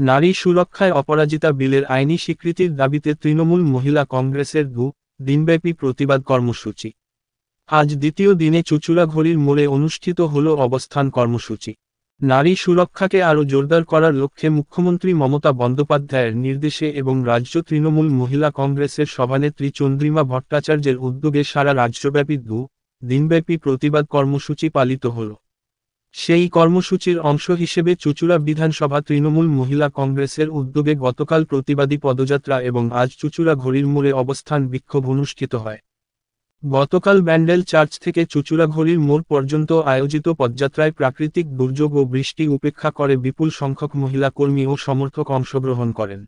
নারী সুরক্ষায় অপরাজিতা বিলের আইনি স্বীকৃতির দাবিতে তৃণমূল মহিলা কংগ্রেসের দু দিনব্যাপী প্রতিবাদ কর্মসূচি। আজ দ্বিতীয় দিনে চুচুড়াঘড়ির মোড়ে অনুষ্ঠিত হল অবস্থান কর্মসূচি। নারী সুরক্ষাকে আরও জোরদার করার লক্ষ্যে মুখ্যমন্ত্রী মমতা বন্দ্যোপাধ্যায়ের নির্দেশে এবং রাজ্য তৃণমূল মহিলা কংগ্রেসের সভানেত্রী চন্দ্রিমা ভট্টাচার্যের উদ্যোগে সারা রাজ্যব্যাপী দু দিনব্যাপী প্রতিবাদ কর্মসূচি পালিত হল। সেই কর্মসূচির অংশ হিসেবে চুচুড়া বিধানসভা তৃণমূল মহিলা কংগ্রেসের উদ্যোগে গতকাল প্রতিবাদী পদযাত্রা এবং আজ চুচুড়া ঘড়ির মোড়ে অবস্থান বিক্ষোভ অনুষ্ঠিত হয়। গতকাল ব্যান্ডেল চার্চ থেকে চুচুড়া ঘড়ির মোড় পর্যন্ত আয়োজিত পদযাত্রায় প্রাকৃতিক দুর্যোগ ও বৃষ্টি উপেক্ষা করে বিপুল সংখ্যক মহিলা কর্মী ও সমর্থক অংশগ্রহণ করেন।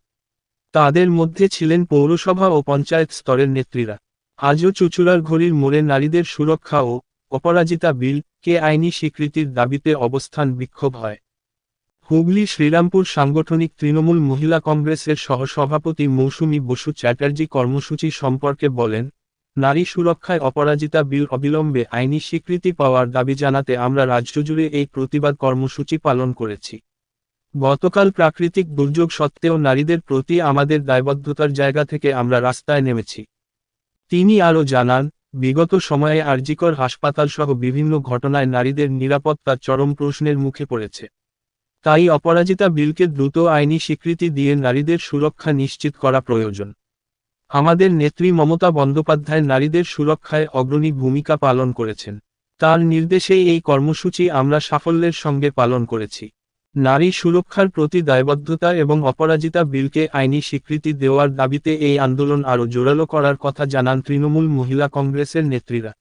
তাদের মধ্যে ছিলেন পৌরসভা ও পঞ্চায়েত স্তরের নেত্রীরা। আজও চুচুড়ার ঘড়ির মোড়ে নারীদের সুরক্ষা ও অপরাজিতা বিল, কে আইনি স্বীকৃতির দাবিতে অবস্থান বিক্ষোভ হয়। হুগলি শ্রীরামপুর সাংগঠনিক তৃণমূল মহিলা কংগ্রেসের সহসভাপতি মৌসুমী বসু চ্যাটার্জি কর্মসূচি সম্পর্কে বলেন, নারী সুরক্ষায় অপরাজিতা বিল অবিলম্বে আইনি স্বীকৃতি পাওয়ার দাবি জানাতে আমরা রাজ্যজুড়ে এই প্রতিবাদ কর্মসূচি পালন করেছি। গতকাল প্রাকৃতিক দুর্যোগ সত্ত্বেও নারীদের প্রতি আমাদের দায়বদ্ধতার জায়গা থেকে আমরা রাস্তায় নেমেছি। তিনি আরও জানান বিগত সময়ে আরজিকর হাসপাতাল সহ বিভিন্ন ঘটনায় নারীদের নিরাপত্তা চরম প্রশ্নের মুখে পড়েছে। তাই অপরাজিতা বিলকে দ্রুত আইনি স্বীকৃতি দিয়ে নারীদের সুরক্ষা নিশ্চিত করা প্রয়োজন। আমাদের নেত্রী মমতা বন্দ্যোপাধ্যায় নারীদের সুরক্ষায় অগ্রণী ভূমিকা পালন করেছেন। তার নির্দেশেই এই কর্মসূচি আমরা সাফল্যের সঙ্গে পালন করেছি। নারী সুরক্ষার প্রতি দায়বদ্ধতা এবং অপরাজিতা বিলকে আইনি স্বীকৃতি দেওয়ার দাবিতে এই আন্দোলন আরও জোরালো করার কথা জানান তৃণমূল মহিলা কংগ্রেসের নেত্রীরা।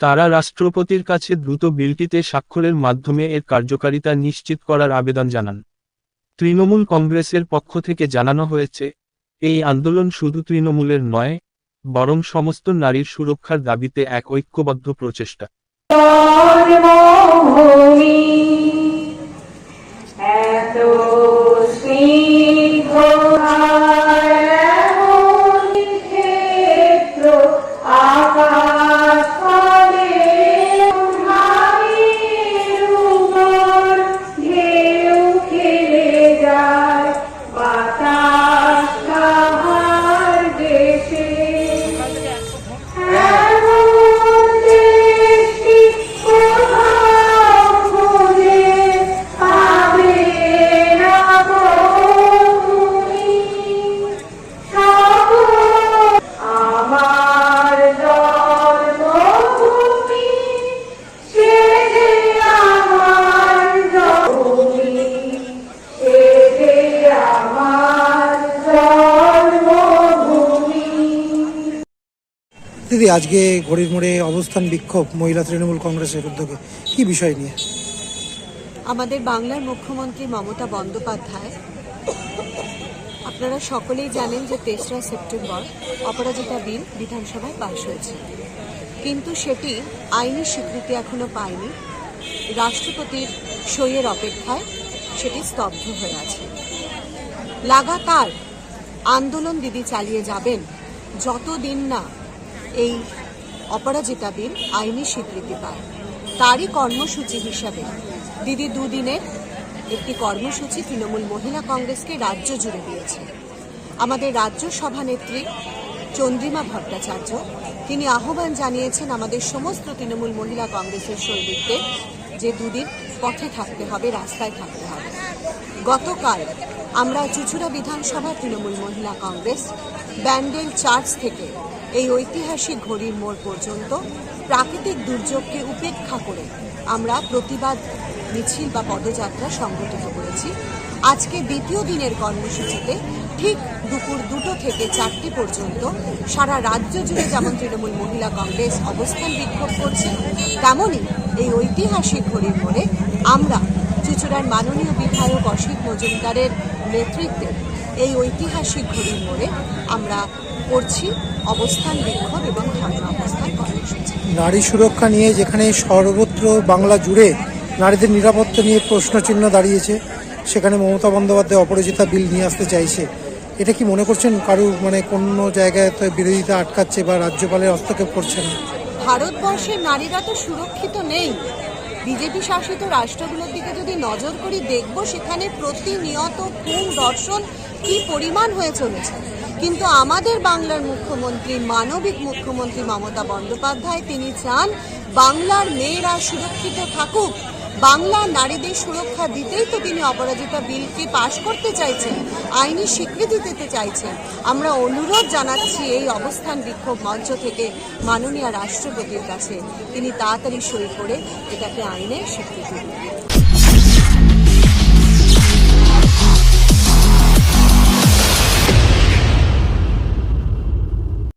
তারা রাষ্ট্রপতির কাছে দ্রুত বিলটিতে স্বাক্ষরের মাধ্যমে এর কার্যকারিতা নিশ্চিত করার আবেদন জানান। তৃণমূল কংগ্রেসের পক্ষ থেকে জানানো হয়েছে, এই আন্দোলন শুধু তৃণমূলের নয়, বরং সমস্ত নারীর সুরক্ষার দাবিতে এক ঐক্যবদ্ধ প্রচেষ্টা। দিদি, আজকে ঘড়ির মোড়ে অবস্থান বিক্ষোভ মহিলা তৃণমূল কংগ্রেসের উদ্যোগে। কি বিষয় নিয়ে? আমাদের বাংলার মুখ্যমন্ত্রী মমতা বন্দ্যোপাধ্যায়, আপনারা সকলেই জানেন যে তেসরা সেপ্টেম্বর অপরাজিতা বিল বিধানসভায় পাশ হয়েছে। কিন্তু সেটি আইনি স্বীকৃতি এখনও পায়নি। রাষ্ট্রপতির সইয়ের অপেক্ষায় সেটি স্তব্ধ হয়ে আছে। লাগাতার আন্দোলন দিদি চালিয়ে যাবেন, যতদিন না এই অপরাজিতা বিল আইনি স্বীকৃতি পায়। তারই কর্মসূচি হিসাবে দিদি দুদিনের একটি কর্মসূচি তৃণমূল মহিলা কংগ্রেসকে রাজ্য জুড়ে দিয়েছে। আমাদের রাজ্য সভানেত্রী চন্দ্রিমা ভট্টাচার্য, তিনি আহ্বান জানিয়েছেন আমাদের সমস্ত তৃণমূল মহিলা কংগ্রেসের সৈনিকদের যে দুদিন পথে থাকতে হবে, রাস্তায় থাকতে হবে। গতকাল আমরা চুচুড়া বিধানসভা তৃণমূল মহিলা কংগ্রেস, ব্যান্ডেল চার্চ থেকে এই ঐতিহাসিক ঘড়ির মোড় পর্যন্ত প্রাকৃতিক দুর্যোগকে উপেক্ষা করে আমরা প্রতিবাদ, মিছিল বা পদযাত্রা সংগঠিত করেছি। আজকে দ্বিতীয় দিনের কর্মসূচিতে ঠিক দুপুর দুটো থেকে চারটে পর্যন্ত সারা রাজ্য জুড়ে যেমন তৃণমূল মহিলা কংগ্রেস অবস্থান বিক্ষোভ করছে, তেমনই এই ঐতিহাসিক ঘড়ির মোড়ে আমরা চুচুড়ার মাননীয় বিধায়ক অসিত মজুমদারের নেতৃত্বে এই ঐতিহাসিক ঘড়ির মোড়ে আমরা করছি অবস্থান বিক্ষোভ এবং ধর্ম অবস্থান কর্মসূচি নারী সুরক্ষা নিয়ে যেখানে সর্বত্র বাংলা জুড়ে নারীদের নিরাপত্তা নিয়ে প্রশ্নচিহ্ন দাঁড়িয়েছে সেখানে মমতা বন্দ্যোপাধ্যায় অপরাজিতা বিল নিয়ে আসতে চাইছে। এটা কি মনে করছেন কারু মানে কোনো জায়গায় তো বিরোধিতা আটকাচ্ছে বা রাজ্যপালের হস্তক্ষেপ করছে না ভারতবর্ষের নারীরা তো সুরক্ষিত নেই। বিজেপি শাসিত রাষ্ট্রগুলোর দিকে যদি নজর করি, দেখব সেখানে প্রতিনিয়ত খুন দর্শন কি পরিমাণ হয়ে চলেছে। কিন্তু আমাদের বাংলার মুখ্যমন্ত্রী, মানবিক মুখ্যমন্ত্রী মমতা বন্দ্যোপাধ্যায় তিনি চান বাংলার মেয়েরা সুরক্ষিত থাকুক। বাংলার নারীদের সুরক্ষা দিতেই তো তিনি অপরাজিতা বিলকে পাশ করতে চাইছেন, আইনি স্বীকৃতি দিতে চাইছেন। আমরা অনুরোধ জানাচ্ছি এই অবস্থান বিক্ষোভ মঞ্চ থেকে মাননীয় রাষ্ট্রপতির কাছে। তিনি তাড়াতাড়ি সই করে এটাকে আইনে স্বীকৃতি দিন